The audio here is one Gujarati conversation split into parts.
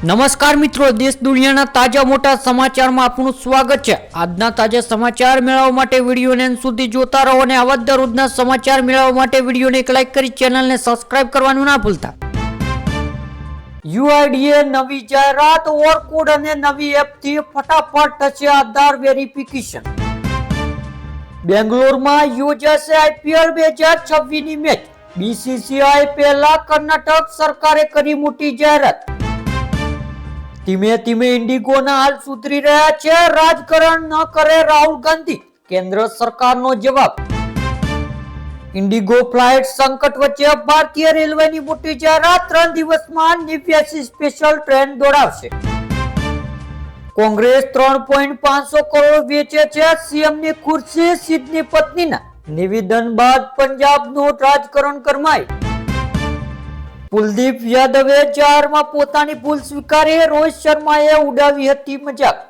નમસ્કાર મિત્રો, દેશ દુનિયાના તાજા મોટા સમાચારમાં આપનું સ્વાગત છે. આજના તાજા સમાચાર મેળવવા માટે વિડીયોને સુધી જોતા રહો અને આવા જ દરરોજના સમાચાર મેળવવા માટે વિડીયોને એક લાઈક કરી ચેનલને સબસ્ક્રાઇબ કરવાનું ના ભૂલતા. યુઆઈડીએ નવી જાહેરાત ઓરકોડ અને નવી એપથી ફટાફટ થશે આધાર વેરિફિકેશન. બેંગ્લોરમાં યોજાશે આઈપીએલ બે હજાર છવ્વીસની મેચ. બીસીસીઆઈ પહેલા કર્ણાટક સરકારે કરી મોટી જાહેરાત. ધીમે ધીમે ઇન્ડિગોના હાલ સુધરી રહ્યા છે. રાજકારણ ન કરે રાહુલ ગાંધી. કેન્દ્ર સરકારનો જવાબ. ઇન્ડિગો ફ્લાઇટ સંકટ વચ્ચે ભારતીય રેલવેની મોટી જાહેરાત ત્રણ દિવસમાં નેવ્યાસી સ્પેશિયલ ટ્રેન દોડાવશે. કોંગ્રેસ ત્રણ પોઈન્ટ પાંચસો કરોડ વેચે છે. સીએમની ખુરશી સિદ્ધની પત્નીના. નિવેદન બાદ પંજાબનું રાજકારણ ગરમાય. કુલદીપ યાદવે જાહેરમાં પોતાની ભૂલ સ્વીકારી રોહિત શર્માએ ઉડાવી હતી મજાક.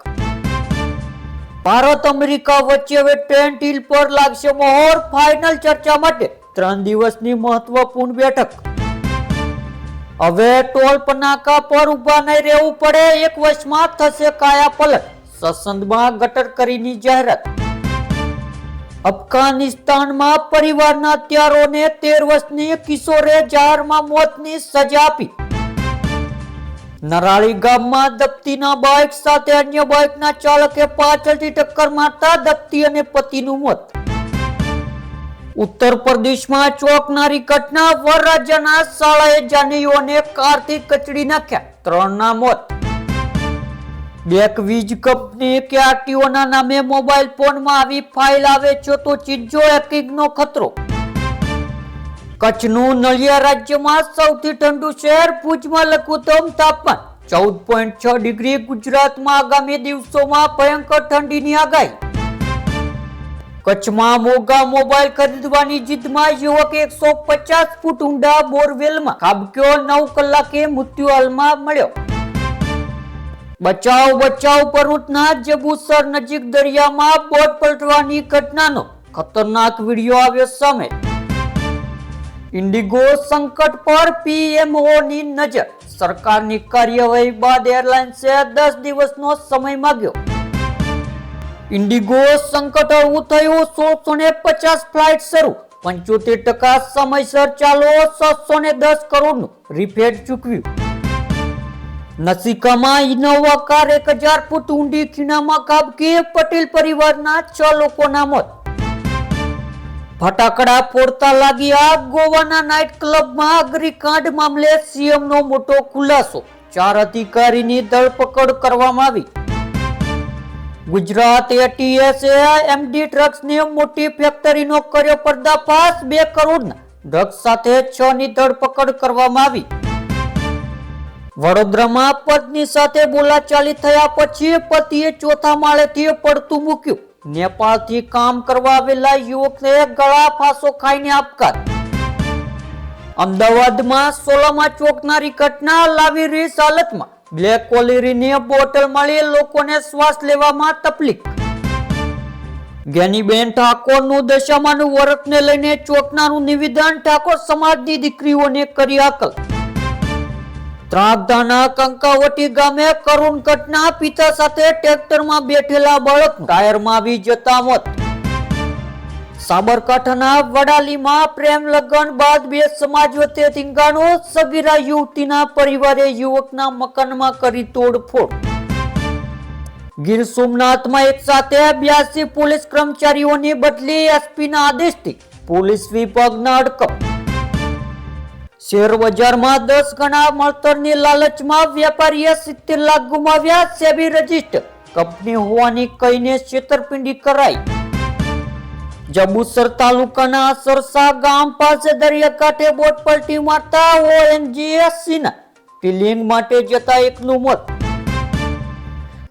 ભારત અમેરિકા વચ્ચે હવે ટ્રેન ડીલ પર લાગશે મોહર. ફાઇનલ ચર્ચા માટે ત્રણ દિવસની મહત્વપૂર્ણ બેઠક. હવે ટોલ પનાકા પર ઊભા નહીં રહેવું પડે. એક વર્ષમાં થશે કાયા પલટ સત્સંગમાં ગટર કરીની જાહેરાત. અફઘાનિસ્તાનમાં પરિવારના હત્યારોને તેર વર્ષની કિશોરે જાહેરમાં મોતની સજા આપી. નરાળી ગામમાં દપ્તીના બાઇક સાથે અન્ય બાઇકના ચાલકે પાછળથી ટક્કર મારતા દપ્તી અને પતિનું મોત. ઉત્તર પ્રદેશમાં ચોંકનારી ઘટના વરરાજાના શાળાએ જાનીઓને કારથી કચડી નાખ્યા. ત્રણના મોત. બેક વીજ કંપની કે આરટીઓના નામે મોબાઈલ ફોનમાં આવી ફાઇલ આવે છે તો ચીજો હેકિંગનો ખતરો. કચ્છનું નળિયા રાજ્યમાં સૌથી ઠંડુ શહેર ભુજમાં લઘુત્તમ તાપમાન ચૌદ પોઈન્ટ છ ડિગ્રી ગુજરાતમાં આગામી દિવસોમાં ભયંકર ઠંડીની આગાહી. કચ્છમાં મોગા મોબાઈલ ખરીદવાની જીદમાં યુવક એકસો પચાસ ફૂટ ઊંડા બોરવેલમાં ખાબક્યો નવ કલાકે મૃત્યુ હાલમાં મળ્યો. બચાવ બચાવ પર્વતના જબુસર નજીક દરિયામાં બોટ પલટવાની ઘટનાનો ખતરનાક વીડિયો આવ્યો સામે. ઇન્ડિગો સંકટ પર પીએમઓ ની નજર. સરકારની કાર્યવાહી બાદ એરલાઇન્સે દસ દિવસનો સમય માંગ્યો. ઇન્ડિગો સંકટ હળવું થયું સોળસો ને પચાસ ફ્લાઇટ શરૂ. પંચોતેર ટકા સમયસર ચાલો સાતસો ને દસ કરોડનું રિફેટ ચૂકવ્યું. નસિકામાં ઇનોવા કાર એક હજાર ફૂટ ઊંડી ખીણામાં ખાબકી પટેલ પરિવારના છ લોકોના મોત. ફટાકડા ફોડતા લાગી આગ, ગોવાના નાઇટ ક્લબમાં અગ્નિકાંડ મામલે સીએમનો મોટો ખુલાસો. ચાર અધિકારીની ધરપકડ કરવામાં આવી. ગુજરાત એટીએસએ એમડી ડ્રગ્સની મોટી ફેક્ટરીનો કર્યો પર્દાફાશ બે કરોડના. ડ્રગ્સ સાથે છ ની ધરપકડ કરવામાં આવી. વડોદરામાં પત્ની સાથે બોલાચાલી થયા પછી પતિએ ચોથા માળેથી પડતું મૂક્યું. નેપાળથી કામ કરવા આવેલા યુવકને ગળા ફાંસો ખાઈને આપઘાત. અમદાવાદમાં સોલામાં ચોંકનારી ઘટના લાવી રીસ હાલતમાં. બ્લેક કોલેરીની બોટલ મળી લોકોને શ્વાસ લેવામાં તકલીફ. જ્ઞાનીબેન ઠાકોરનું દશામાનું વ્રતને લઈને ચોકનાનું નિવેદન ઠાકોર સમાજની દીકરીઓને કરી હાકલ ત્રાગધાના કંકાવટી ગામે કરુણ ઘટના પિતા સાથે ટ્રેક્ટરમાં બેઠેલા બાળક ટાયરમાં આવી જતા મોત સાબરકાંઠાના વડાલીમાં પ્રેમ લગ્ન બાદ બે સમાજ વચ્ચે ધીંગાણો સગીરા યુવતીના પરિવારે યુવકના મકાનમાં કરી તોડફોડ. ગીર સોમનાથમાં એક સાથે બ્યાસી પોલીસ કર્મચારીઓની બદલી એસપીના આદેશથી પોલીસ વિભાગના અડકપ. શેર બજારમાં દસ ગણા મળતરની લાલચમાં વેપારીએ સિત્તેર લાખ ગુમાવ્યા સેબી રજિસ્ટ. કંપની હોવાની કહીને છેતરપિંડી કરાઈ. જબુસર તાલુકાના સરસા ગામ પાસે દરિયાકાંઠે બોટ પલટી મારતા ઓએનજીએસસીના ફિલિંગ માટે જતા એકનું મોત.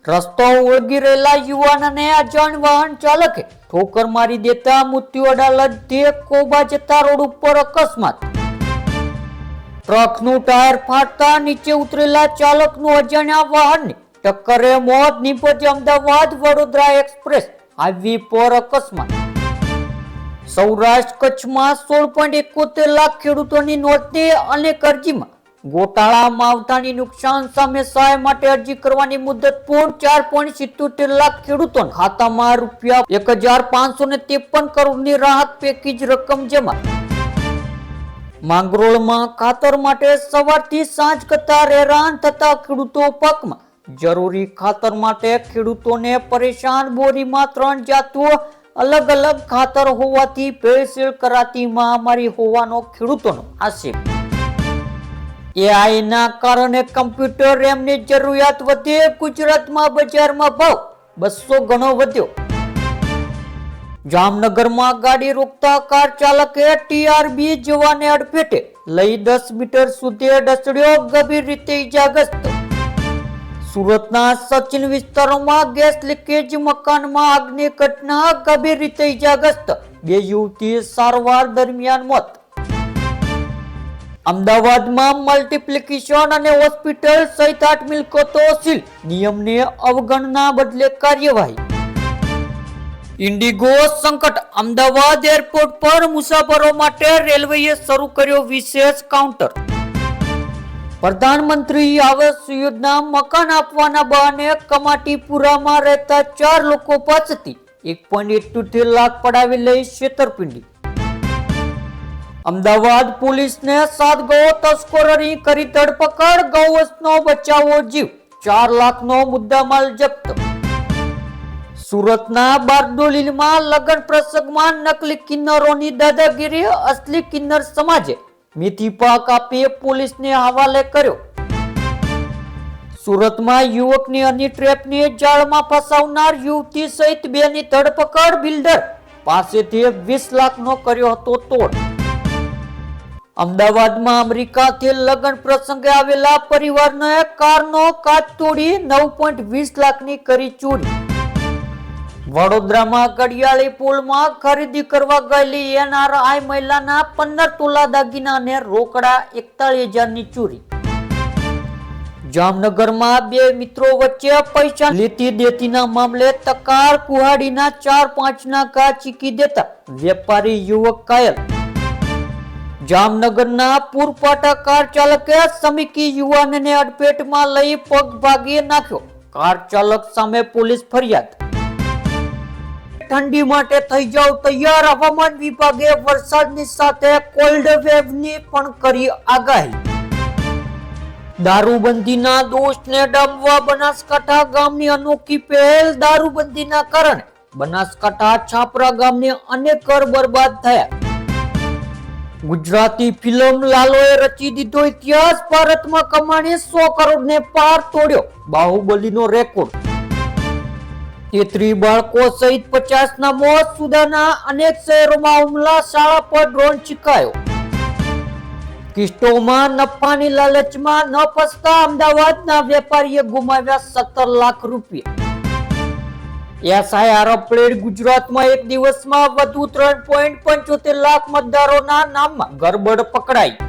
રસ્તો ઓળગી રહેલા યુવાનને અજાણ વાહન ચાલકે ઠોકર મારી દેતા મૃત્યુ અડાલત કોબા જતા રોડ ઉપર અકસ્માત. ટ્રકનું ટાયર ફાટતા નીચે ઉતરેલા ચાલકનું અજાણ્યા વાહન ટક્કરે મોત નીપજ્યા અમદાવાદ વડોદરા એક્સપ્રેસ. આવી પર અકસ્માત. સૌરાષ્ટ્ર કચ્છમાં સોળ પોઈન્ટ એકોતેર લાખ ખેડૂતોની નોટની અને અરજીમાં ગોટાળા, માવઠાની નુકસાન સામે સહાય માટે અરજી કરવાની મુદત પૂર્ણ ચાર પોઈન્ટ સિત્તોતેર લાખ ખેડૂતો ખાતામાં રૂપિયા એક હજાર પાંચસો ને ત્રેપન કરોડની રાહત પેકેજ રકમ જમા. માંગરોળમાં ખાતર માટે સવારથી સાંજ કરતા રહેરાન થતા ખેડૂતો પકમાં જરૂરી ખાતર માટે ખેડૂતોને પરેશાન બોરીમાં ત્રણ જાતો અલગ અલગ ખાતર હોવાથી ભેળસેળ કરાતી મહામારી હોવાનો ખેડૂતોનો આક્ષેપ. એઆઈના કારણે કમ્પ્યુટર રેમની જરૂરિયાત વધે, ગુજરાતમાં બજારમાં ભાવ બસો ગણો વધ્યો. જામનગરમાં ગાડી રોકતા કાર ચાલકે ટીઆરબી જવાને અડફેટે લઈ દસ મીટર સુધી ડસડ્યો ગંભીર રીતે ઇજાગ્રસ્ત. સુરતના સચિન વિસ્તારોમાં ગેસ લીકેજ મકાનમાં આગની ઘટના, ગંભીર રીતે ઇજાગ્રસ્ત. બે યુવતી સારવાર દરમિયાન મોત. અમદાવાદમાં મલ્ટીપ્લિકેશન અને હોસ્પિટલ સહિત આઠ મિલકતો સીલ. નિયમને અવગણના બદલે કાર્યવાહી. ઇન્ડિગો સંકટ અમદાવાદ એરપોર્ટ પર મુસાફરો માટે રેલવેએ શરૂ કર્યો વિશેષ કાઉન્ટર. પ્રધાનમંત્રી આવાસ યોજના મકાન આપવાના બહાને કમાટીપુરામાં રહેતા ચાર લોકો પાસેથી એક પોઈન્ટ ઇઠ્યોતેર લાખ પડાવી લઈ છેતરપિંડી. અમદાવાદ પોલીસને સાત ગૌ તસ્કરોની કરી ધરપકડ, ગૌવંશનો બચાવો જીવ, ચાર લાખનો મુદ્દામાલ જપ્ત. સુરતના બારડોલીમાં લગ્ન પ્રસંગમાં નકલી કિન્નરોની દાદાગીરી અસલી કિન્નર સમાજે મેથી પાક આપી પોલીસને હવાલે કર્યો. સુરતમાં યુવકની અની ટ્રેપની જાળમાં ફસાવનાર યુવતી સહિત બેની ધરપકડ બિલ્ડર પાસેથી વીસ લાખનો કર્યો હતો તોડ. અમદાવાદમાં અમેરિકાથી લગ્ન પ્રસંગે આવેલા પરિવારને કારનો કાચ તોડી નવ પોઈન્ટ વીસ લાખની કરી ચોરી. વડોદરામાં કડિયાળી પુલમાં ખરીદી કરવા ગયેલી એનઆરઆઈ મહિલાના પંદર તોલા દાગીના અને રોકડા એકતાળીસ હજારની ચોરી. જામનગરમાં બે મિત્રો વચ્ચે પૈસા લેતી દેતીના મામલે તકાર કુહાડીના ચાર પાંચના ઘા ચીકી દેતા વેપારી યુવક કાયલ જામનગરના પૂરપાટા કાર ચાલકે સમીકી યુવાનને અડપેટમાં લઈ પગ ભાગી નાખ્યો. કાર ચાલક સામે પોલીસ ફરિયાદ. ઠંડી માટે થઈ જાવ તૈયાર. હવામાન વિભાગે વરસાદની સાથે કોલ્ડ વેવની પણ કરી આગાહી. દારૂબંધીના દોષને ડામવા બનાસકાંઠા ગામની અનોખી પહેલ દારૂબંધીના કારણે બનાસકાંઠા છાપરા ગામની અનેક ઘર બરબાદ થયા. ગુજરાતી ફિલ્મ લાલોએ રચી દીધો ઇતિહાસ, ભારતમાં કમાણી સો કરોડને પાર તોડ્યો. બાહુબલીનો રેકોર્ડ તેત્રી બાળકો સહિત પચાસ ના મોત સુદાના અનેક શહેરોમાં હુમલા, શાળા પર ડ્રોન ચીકાયો કિસ્ટોમાં નફાની લાલચમાં ન ફસતા અમદાવાદના વેપારીએ ગુમાવ્યા સત્તર લાખ રૂપિયા. એસઆઈઆર અપડેટ ગુજરાતમાં એક દિવસમાં વધુ ત્રણ પોઈન્ટ પંચોતેર લાખ મતદારોના નામમાં ગરબડ પકડાઈ.